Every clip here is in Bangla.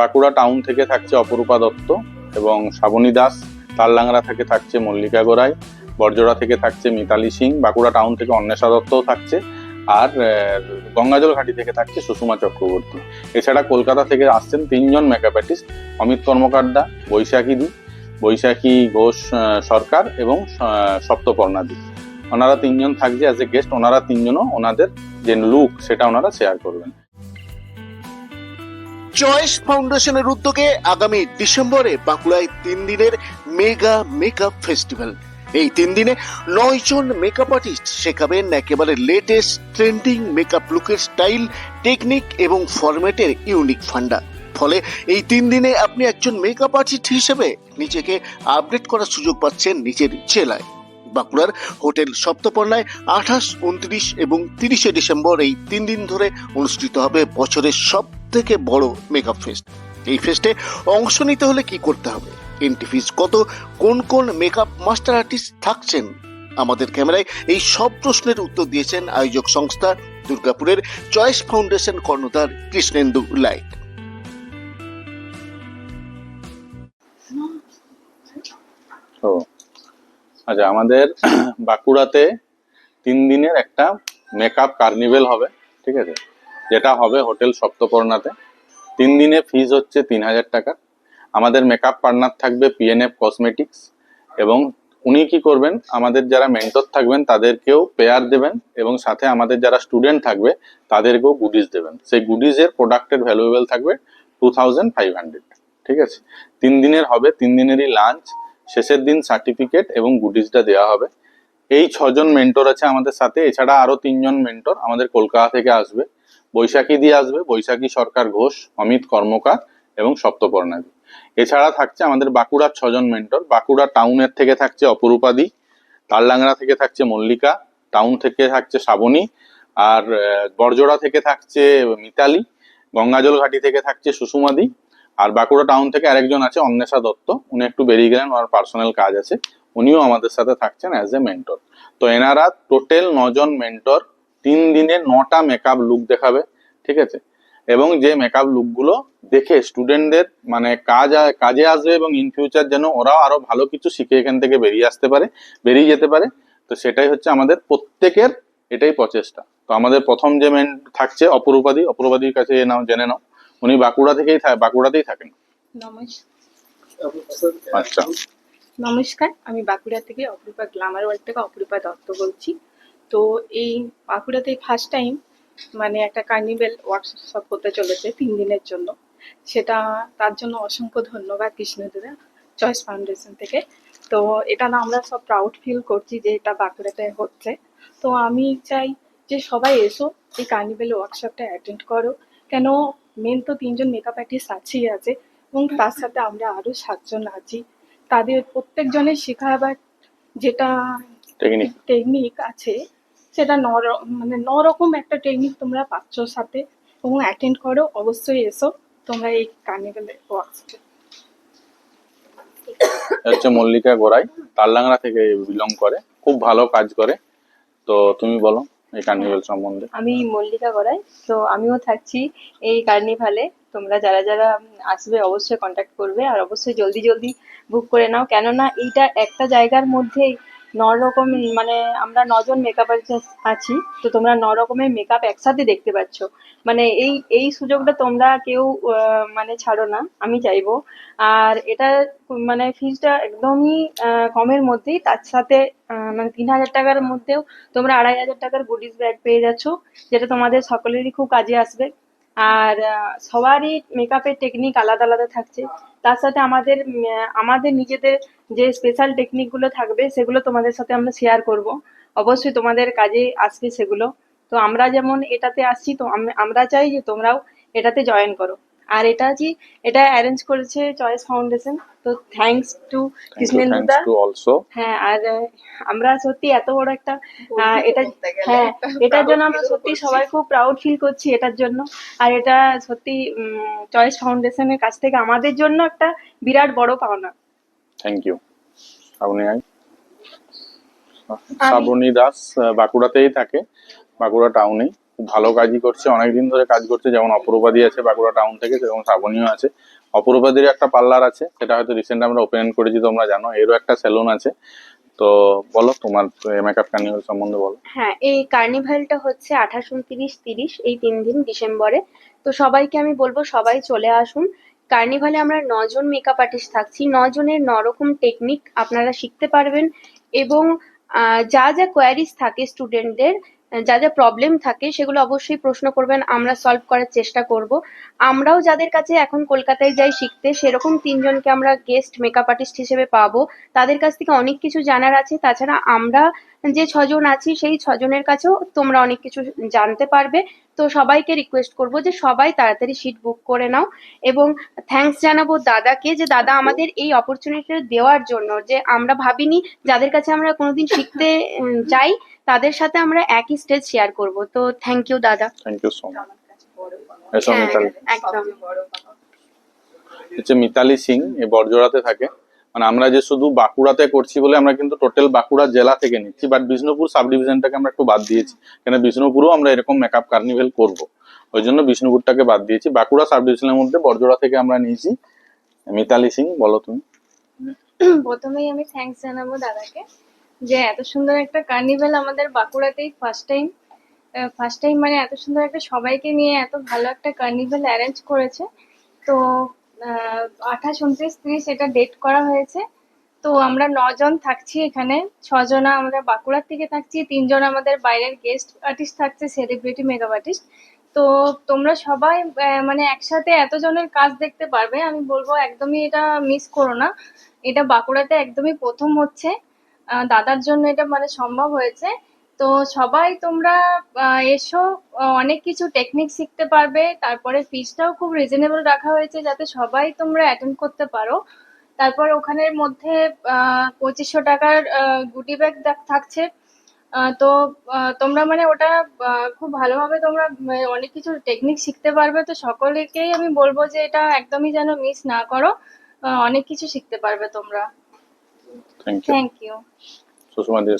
বাঁকুড়া টাউন থেকে থাকছে অপরূপা দত্ত এবং শ্রাবণী দাস। তাললাংরা থেকে থাকছে মল্লিকা গোড়াই। বরজোড়া থেকে থাকছে মিতালি সিং। বাঁকুড়া টাউন থেকে অন্বেষা দত্তও থাকছে। আর গঙ্গাজল ঘাটি থেকে থাকছে সুষমা চক্রবর্তী। এছাড়া কলকাতা থেকে আসছেন তিনজন মেকআপ আর্টিস্ট অমিত কর্মকারদা, বৈশাখী দি বৈশাখী ঘোষ সরকার এবং সপ্তপর্ণা দি ওনারা তিনজন থাকছে অ্যাজ এ গেস্ট ওনারা তিনজনও ওনাদের যে লুক সেটা ওনারা শেয়ার করবেন। চয়েস ফাউন্ডেশনের উদ্যোগে আগামী ডিসেম্বরে বাঁকুড়ায় তিন দিনের মেগা মেকআপ ফেস্টিভ্যাল। এই তিন দিনে নয় জন মেকআপ আর্টিস্ট শেখাবেন একেবারে লেটেস্ট ট্রেন্ডিং মেকআপ লুকের স্টাইল টেকনিক এবং ফরম্যাটের ইউনিক ফান্ডা। ফলে এই তিন দিনে আপনি একজন মেকআপ আর্টিস্ট হিসেবে নিজেকে আপডেট করার সুযোগ পাচ্ছেন নিজের জেলায়। বাঁকুড়ার হোটেল সপ্তপর্ণায় আঠাশ, উনত্রিশ এবং তিরিশে ডিসেম্বর এই তিন দিন ধরে অনুষ্ঠিত হবে বছরের সব থেকে বড় মেকআপ ফেস্ট এই ফেস্টে অংশ নিতে হলে কি করতে হবে? এন্ট্রি ফিস কত? কোন কোন মেকআপ মাস্টার আর্টিস্ট থাকছেন? আমাদের ক্যামেরায় এই সব প্রশ্নের উত্তর দিয়েছেন আয়োজক সংস্থা দুর্গাপুরের চয়েস ফাউন্ডেশন কর্ণধার কৃষ্ণেন্দু লাইট। তো আচ্ছা আমাদের বাঁকুড়াতে তিন দিনের একটা মেকআপ কার্নিভেল হবে, ঠিক আছে? যেটা হবে হোটেল সপ্তপর্ণাতে। তিন দিনে ফিজ হচ্ছে তিন হাজার টাকা। আমাদের মেকআপ পার্টনার থাকবে পিএনএফ কসমেটিক্স এবং উনি কি করবেন, আমাদের যারা মেন্টর থাকবেন তাদেরকেও পেয়ার দেবেন এবং সাথে আমাদের যারা স্টুডেন্ট থাকবে তাদেরকেও গুডিজ দেবেন। সেই গুডিজের প্রোডাক্টের ভ্যালুয়েবল থাকবে টু থাউজেন্ড ফাইভ হান্ড্রেড ঠিক আছে? তিন দিনের হবে, তিন দিনেরই লাঞ্চ শেষের দিন সার্টিফিকেট এবং গুডিজটা দেওয়া হবে। এই ছজন মেন্টর আছে আমাদের সাথে, এছাড়া আরও তিনজন মেন্টর আমাদের কলকাতা থেকে আসবে। বৈশাখী দিয়ে আসবে, বৈশাখী সরকার ঘোষ, অমিত কর্মকার এবং সপ্তপর্ণাদি এছাড়া থাকছে আমাদের বাঁকুড়ার ছজন মেন্টর। বাঁকুড়া টাউনের থেকে থাকছে অপরূপাদি তাললাংরা থেকে থাকছে মল্লিকা, টাউন থেকে থাকছে শ্রাবণী, আর বরজোড়া থেকে থাকছে মিতালি, গঙ্গাজল ঘাটি থেকে থাকছে সুষুমাদি আর বাঁকুড়া টাউন থেকে আরেকজন আছে, অন্বেষা দত্ত। উনি একটু বেরিয়ে গেলেন, ওনার পার্সোনাল কাজ আছে। উনিও আমাদের সাথে থাকছেন অ্যাজ এ মেন্টর তো এনারা টোটাল নজন মেন্টর তিন দিনে নটা মেকআপ লুক দেখাবে ঠিক আছে? এবং যে মেকআপ লুকগুলো দেখে স্টুডেন্টদের মানে কাজ কাজে আসবে এবং ইন ফিউচার যেন ওরাও আরও ভালো কিছু শিখে এখান থেকে বেরিয়ে আসতে পারে বেরিয়ে যেতে পারে তো সেটাই হচ্ছে আমাদের প্রত্যেকের এটাই প্রচেষ্টা। তো আমাদের প্রথম যে মেন থাকছে অপরূপাদি অপরূপাদির কাছে নাও জেনে নাও। উনি বাঁকুড়া থেকেই বাঁকুড়াতেই থাকেন। নমস্কার। আচ্ছা। নমস্কার আমি বাঁকুড়া থেকে অপরূপা গ্লামার ওয়ার্ল্ড থেকে অপরূপা দত্ত বলছি। তো এই বাঁকুড়াতে ফার্স্ট টাইম মানে একটা কার্নিভেল ওয়ার্কশপ হতে চলেছে তিন দিনের জন্য। সেটা তার জন্য অসংখ্য ধন্যবাদ কৃষ্ণদাদা চয়েস ফাউন্ডেশন থেকে। তো এটা না আমরা সব প্রাউড ফিল করছি যে এটা বাঁকুড়াতে হচ্ছে। তো আমি চাই যে সবাই এসো এই কার্নিভেল ওয়ার্কশপটা অ্যাটেন্ড করো। কেন মেন তো তিনজন মেকআপ আর্টিস্ট আছেই আছে এবং তার সাথে আমরা আরও সাতজন আছি। তাদের প্রত্যেকজনের শেখাবার যেটা টেকনিক টেকনিক আছে সেটা ন মানে ন রকম একটা টেকনিক তোমরা পাচ্ছ সাথে। এবং অ্যাটেন্ড করো অবশ্যই এসো। তোমরা এই কার্নিভেলে ওয়ার্কশপে হচ্ছে মল্লিকা গোড়াই। তাললাংরা থেকে বিলং করে। খুব ভালো কাজ করে। তো তুমি বলো এই কার্নিভেল সম্বন্ধে। আমি মল্লিকা গড়াই। তো আমিও থাকছি এই কার্নিভালে তোমরা যারা যারা আসবে অবশ্যই কন্ট্যাক্ট করবে। আর অবশ্যই জলদি জলদি বুক করে নাও। কেননা এইটা একটা জায়গার মধ্যেই ন রকম মানে আমরা নজন মেকআপ আর্টিস্ট আছি, তো তোমরা ন রকমের মেকআপ একসাথে দেখতে পাচ্ছ। মানে এই এই সুযোগটা তোমরা কেউ মানে ছাড়ো না, আমি চাইব। আর এটা মানে ফিজটা একদমই কমের মধ্যেই, তার সাথে মানে তিন হাজার টাকার মধ্যেও তোমরা আড়াই হাজার টাকার গুডিস ব্যাগ পেয়ে যাচ্ছ, যেটা তোমাদের সকলেরই খুব কাজে আসবে। আর সবারই মেকআপের টেকনিক আলাদা আলাদা থাকছে। তার সাথে আমাদের আমাদের নিজেদের যে স্পেশাল টেকনিকগুলো থাকবে, সেগুলো তোমাদের সাথে আমরা শেয়ার করব। অবশ্যই তোমাদের কাজে আসবে সেগুলো। তো আমরা যেমন এটাতে আসছি, তো আমরা চাই যে তোমরাও এটাতে জয়েন করো। আর এটা যে এটা অ্যারেঞ্জ করেছে চয়েস ফাউন্ডেশন তো থ্যাঙ্কস টু টু অলসো হ্যাঁ আর আমরা সত্যি এত বড় একটা আহ, এটা হ্যাঁ এটার জন্য আমরা সত্যি সবাই খুব প্রাউড ফিল করছি এটার জন্য। আর এটা সত্যি চয়েস ফাউন্ডেশনের কাছ থেকে আমাদের জন্য একটা বিরাট বড় পাওনা। থ্যাংক ইউ আই? শ্রাবণী দাস বাঁকুড়াতেই থাকে বাঁকুড়া টাউনেই খুব ভালো কাজই করছে, অনেকদিন ধরে কাজ করছে, যেমন অপরূপাদি আছে বাঁকুড়া টাউন থেকে সেরকম শ্রাবণীয় আছে। অপরূপাদির একটা পার্লার আছে, সেটা হয়তো রিসেন্ট আমরা ওপেন করেছি, তোমরা জানো, এরও একটা সেলুন আছে। তো বলো, তোমার মেকআপ কার্নিভাল সম্বন্ধে বলো। হ্যাঁ এই কার্নিভালটা হচ্ছে আঠাশ উনত্রিশ তিরিশ, এই তিন দিন ডিসেম্বরে। তো সবাইকে আমি বলব, সবাই চলে আসুন। কার্নিভালে আমরা নজন মেকআপ আর্টিস্ট থাকছি, নজনের নরকম টেকনিক আপনারা শিখতে পারবেন। এবং যা যা কোয়ারিজ থাকে স্টুডেন্টদের যা যা প্রবলেম থাকে সেগুলো অবশ্যই প্রশ্ন করবেন, আমরা সলভ করার চেষ্টা করব। আমরাও যাদের কাছে এখন কলকাতায় যাই শিখতে, সেরকম তিনজনকে আমরা গেস্ট মেকআপ আর্টিস্ট হিসেবে পাবো। তাদের কাছ থেকে অনেক কিছু জানার আছে। তাছাড়া আমরা যে ছজন আছি, সেই ছজনের কাছেও তোমরা অনেক কিছু জানতে পারবে। তো সবাইকে রিকোয়েস্ট করব যে সবাই তাড়াতাড়ি সিট বুক করে নাও এবং থ্যাঙ্কস জানাব দাদাকে যে দাদা আমাদের এই অপরচুনিটি দেওয়ার জন্য যে আমরা ভাবিনি, যাদের কাছে আমরা কোনোদিন শিখতে যাই তাদের সাথে আমরা একই স্টেজ শেয়ার করব। তো থ্যাংক ইউ দাদা। থ্যাংক ইউ সো মাচ একদম। হচ্ছে মিতালি সিং এই বড়জোড়াতে থাকে। মানে আমরা যে শুধু বাঁকুড়াতে করছি বলে আমরা কিন্তু টোটাল বাঁকুড়া জেলা থেকে নিচ্ছি বাট বিষ্ণুপুর সাব ডিভিশনটাকে আমরা একটু বাদ দিয়েছি। কেন বিষ্ণুপুরও আমরা এরকম মেকআপ কার্নিভেল করব। ওই জন্য বিষ্ণুপুরটাকে বাদ দিয়েছি। বাঁকুড়া সাব ডিভিশনের মধ্যে বড়জোড়া থেকে আমরা নিয়েছি। মিতালি সিং বলো তুমি। প্রথমেই আমি থ্যাঙ্কস জানাব দাদাকে। যে এত সুন্দর একটা কার্নিভেল আমাদের বাঁকুড়াতেই ফার্স্ট টাইম ফার্স্ট টাইম মানে এত সুন্দর একটা সবাইকে নিয়ে এত ভালো একটা কার্নিভেল অ্যারেঞ্জ করেছে। তো আঠাশ, উনত্রিশ, তিরিশ এটা ডেট করা হয়েছে। তো আমরা নজন থাকছি এখানে, ছজনা আমরা বাঁকুড়ার থেকে থাকছি, তিনজন আমাদের বাইরের গেস্ট আর্টিস্ট থাকছে সেলিব্রিটি মেকআপ আর্টিস্ট তো তোমরা সবাই মানে একসাথে এতজনের কাজ দেখতে পারবে, আমি বলব একদমই এটা মিস করো না। এটা বাঁকুড়াতে একদমই প্রথম হচ্ছে। দাদার জন্য এটা মানে সম্ভব হয়েছে। তো সবাই তোমরা এসো অনেক কিছু টেকনিক শিখতে পারবে। তারপরে ফিসটাও খুব রিজনেবল রাখা হয়েছে যাতে সবাই তোমরা অ্যাটেন্ড করতে পারো। তারপর ওখানের মধ্যে পঁচিশশো টাকার গুটি ব্যাগ থাকছে। তো তোমরা মানে ওটা খুব ভালোভাবে তোমরা অনেক কিছু টেকনিক শিখতে পারবে। তো সকলকেই আমি বলব যে এটা একদমই যেন মিস না করো। অনেক কিছু শিখতে পারবে তোমরা। Thank you thank you Sushma দিয়ে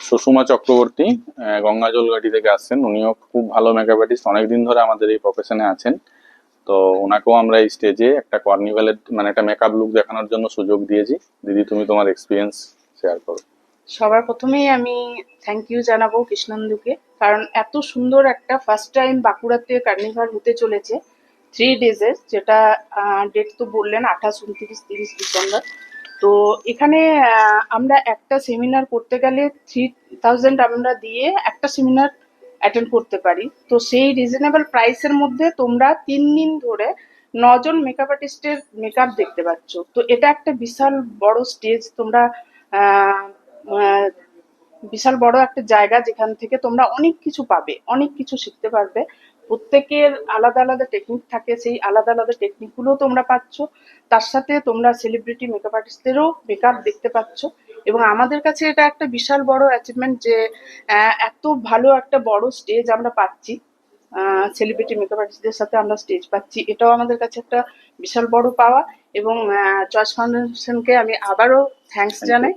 সুষমা চক্রবর্তী আহ, গঙ্গা জলঘাটি থেকে আসছেন। উনিও খুব ভালো মেকআপ আর্টিস্ট অনেকদিন ধরে আমাদের এই প্রফেশনে আছেন। তো ওনাকেও আমরা এই স্টেজে একটা কর্নিভ্যালের মানে একটা মেকআপ লুক দেখানোর জন্য সুযোগ দিয়েছি। দিদি তুমি তোমার এক্সপিরিয়েন্স শেয়ার করো। সবার প্রথমেই আমি থ্যাংক ইউ জানাব কৃষ্ণন্দুকে। কারণ এত সুন্দর একটা ফার্স্ট টাইম বাঁকুড়াতে কার্নিভাল হতে চলেছে। থ্রি ডেজের যেটা ডেট তো বললেন আঠাশ, উনত্রিশ, তিরিশ ডিসেম্বর। তো এখানে আমরা একটা সেমিনার করতে গেলে থ্রি থাউজেন্ড আমরা দিয়ে একটা সেমিনার অ্যাটেন্ড করতে পারি। তো সেই রিজনেবল প্রাইসের মধ্যে তোমরা তিন দিন ধরে নজন মেকআপ আর্টিস্টের মেকআপ দেখতে পাচ্ছ। তো এটা একটা বিশাল বড় স্টেজ তোমরা বিশাল বড় একটা জায়গা যেখান থেকে তোমরা অনেক কিছু পাবে, অনেক কিছু শিখতে পারবে। প্রত্যেকের আলাদা আলাদা টেকনিক থাকে সেই আলাদা আলাদা টেকনিকগুলো তোমরা পাচ্ছ। তার সাথে তোমরা সেলিব্রিটি মেকআপ আর্টিস্টদেরও মেকআপ দেখতে পাচ্ছ। এবং আমাদের কাছে এটা একটা বিশাল বড় অ্যাচিভমেন্ট যে এত ভালো একটা বড় স্টেজ আমরা পাচ্ছি। সেলিব্রিটি মেকআপ আর্টিস্টদের সাথে আমরা স্টেজ পাচ্ছি। এটাও আমাদের কাছে একটা বিশাল বড় পাওয়া। এবং চয়েস ফাউন্ডেশনকে আমি আবারও থ্যাঙ্কস জানাই।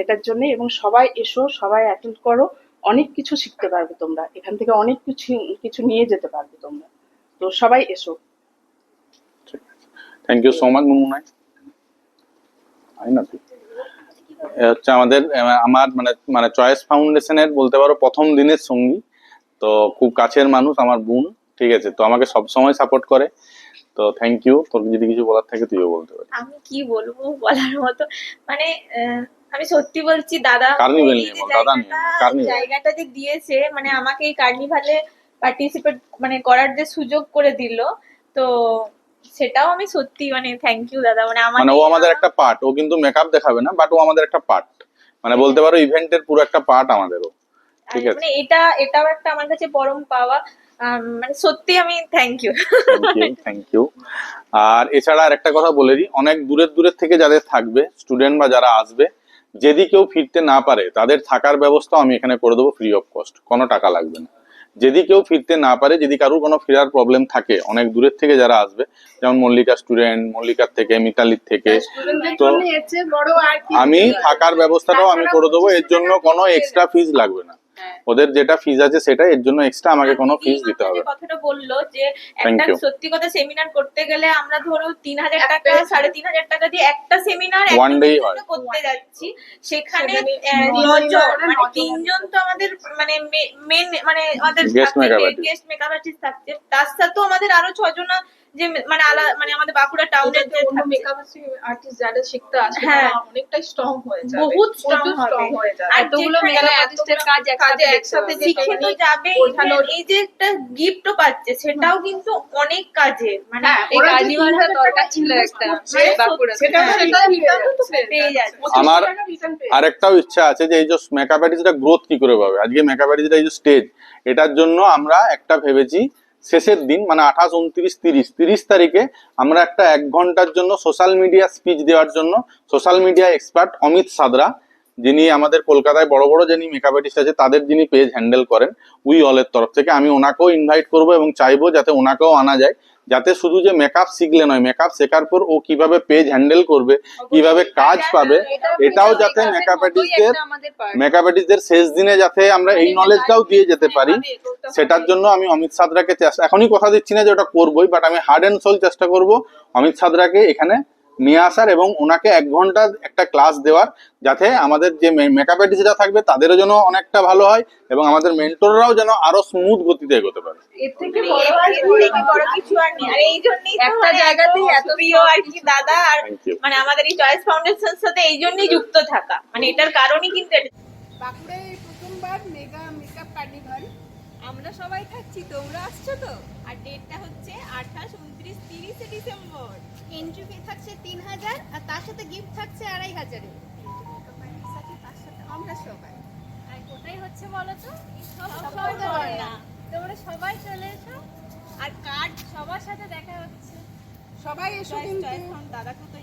এটার জন্য এবং সবাই এসো সবাই অ্যাটেন্ড করো। অনেক কিছু শিখতে পারবে তোমরা। এখান থেকে অনেক কিছু কিছু নিয়ে যেতে পারবে তোমরা। তো সবাই এসো। থ্যাংক ইউ সো মাচ মুমুনাই হয়? হচ্ছে আমাদের আমার মানে মানে চয়েস ফাউন্ডেশনের বলতে পারো প্রথম দিনের সঙ্গী। তো খুব কাছের মানুষ আমার বোন ঠিক আছে? তো আমাকে সব সময় সাপোর্ট করে। তো থ্যাংক ইউ তোর যদি কিছু বলার থাকে তুইও বলতে পারিস। আমি কি বলব বলার মতো? মানে আমি সত্যি বলছি দাদা জায়গাটা- যে দিয়েছে মানে আমাকে এই কার্নিভালে পার্টিসিপেট মানে করার যে সুযোগ করে দিল তো সেটাও আমি সত্যি মানে থ্যাংক ইউ দাদা। মানে আমার মানে ও আমাদের একটা পার্ট ও কিন্তু মেকআপ দেখাবে না বাট ও আমাদের একটা পার্ট মানে বলতে পারো ইভেন্টের পুরো একটা পার্ট আমাদেরও ঠিক আছে। মানে এটা এটাও একটা আমার কাছে পরম পাওয়া মানে সত্যি আমি থ্যাংক ইউ থ্যাংক ইউ আর এছাড়া আর একটা কথা বলে দিই অনেক দূরের দূরের থেকে যাদের থাকবে স্টুডেন্ট বা যারা আসবে যদি কেউ ফিরতে না পারে তাদের থাকার ব্যবস্থা আমি এখানে করে দেবো ফ্রি অফ কস্ট কোনো টাকা লাগবে না যদি কেউ ফিরতে না পারে যদি কারোর কোনো ফেরার প্রবলেম থাকে অনেক দূরের থেকে যারা আসবে যেমন মল্লিকা স্টুডেন্ট মল্লিকার থেকে মিতালির থেকে তো আর কি আমি থাকার ব্যবস্থাটাও আমি করে দেবো এর জন্য কোনো এক্সট্রা ফিজ লাগবে না হ্যাঁ। ওদের যেটা ফিজ আছে সেটা এর জন্য এক্সট্রা আমাকে কোনো ফিজ দিতে হবে। কথাটা বলল যে একটা সত্যি কথা সেমিনার করতে গেলে আমরা ধরো তিন হাজার একটা টাকা সাড়ে তিন হাজার টাকা দিয়ে একটা সেমিনার day হয়। করতে যাচ্ছি। সেখানে মানে তিনজন তো আমাদের মানে মেন মানে আমাদের। গেস্ট মেকআপ আর্টিস্ট থাকছে। তার সাথেও আমাদের আরও ছজন যে মানে আলাদা মানে আমাদের বাঁকুড়া টাউনের ওদের অন্য মেকআপ আর্টিস্ট যারা শিখতে আসে হ্যাঁ। তারা অনেকটাই স্ট্রং হয়ে যাবে। বহুত strong হয়ে যাবে। আর এতগুলো মেকআপ আর্টিস্টের কাজ একসাথে একসাথে শিখে তো যাবে। এই যে একটা গিফটও পাচ্ছে সেটাও কিন্তু অনেক কাজে। মানে হ্যাঁ, এই কার্নিভালটা দরকার ছিল একটা করছে, বাঁকুড়াতে। সেটা হ্যাঁ। সেটা পেয়ে যাচ্ছে। আমার 25 টাকা return পেয়ে আরেকটাও ইচ্ছা আছে যে এই যে মেকআপ আর্টিস্টটা গ্রোথ কি করে পাবে? আজকে মেকআপ আর্টিস্টটা এই যে স্টেজ এটার জন্য আমরা একটা ভেবেছি শেষের দিন মানে আঠাশ, উনত্রিশ, তিরিশ। তিরিশ তারিখে আমরা একটা এক ঘণ্টার জন্য সোশ্যাল মিডিয়া স্পিচ দেওয়ার জন্য social media expert Amit Sadra, যিনি আমাদের কলকাতায় বড় বড় যিনি মেকআপ আর্টিস্ট আছে, তাদের যিনি পেজ হ্যান্ডেল করেন উই অলের তরফ থেকে আমি ওনাকেও ইনভাইট করব এবং চাইব যাতে ওনাকেও আনা যায়। যাতে শুধু যে মেকআপ শিখলে নয় মেকআপ শেখার পর ও কীভাবে পেজ হ্যান্ডেল করবে কীভাবে কাজ পাবে এটাও যাতে মেকআপ আর্টিস্টদের মেকআপ আর্টিস্টদের শেষ দিনে যাতে আমরা এই নলেজটাও দিয়ে যেতে পারি সেটার জন্য আমি অমিত সাদরাকে চেষ্টা এখনই কথা দিচ্ছি না যে ওটা করবোই বাট আমি হার্ড অ্যান্ড সোল চেষ্টা করব অমিত সাদরাকে এখানে নিয়ে আসার এবং ওনাকে এক ঘণ্টা একটা ক্লাস দেওয়ার যাতে আমাদের যে মেকআপ আর্টিস্টরা থাকবে তাদেরও যেন অনেকটা ভালো হয় এবং আমাদের মেন্টররাও যেন আরও স্মুথ গতিতে এগোতে পারে। এর থেকে মানে একটা জায়গাতেই এত প্রিয় আর কি দাদা আর মানে আমাদের এই চয়েস ফাউন্ডেশন সাথে এই জন্যই যুক্ত থাকা। মানে এটার কারণই কিন্তু বাঁকুড়ায় এই প্রথমবার মেগা মেকআপ কার্নিভাল আমরা সবাই থাকছি তোমরা আসছো তো? আর ডেটটা হচ্ছে আঠাশ উনত্রিশ তিরিশে ডিসেম্বর। এন্ট্রি ফি থাকছে তিন হাজার আর তার সাথে গিফট থাকছে আড়াই হাজারে আমরা সবাই। আর কোথায় হচ্ছে বলো তো তোমরা সবাই চলে এসো আর কার্ড সবার সাথে দেখা হচ্ছে। সবাই এসো কিন্তু। এখন দাদাকে তো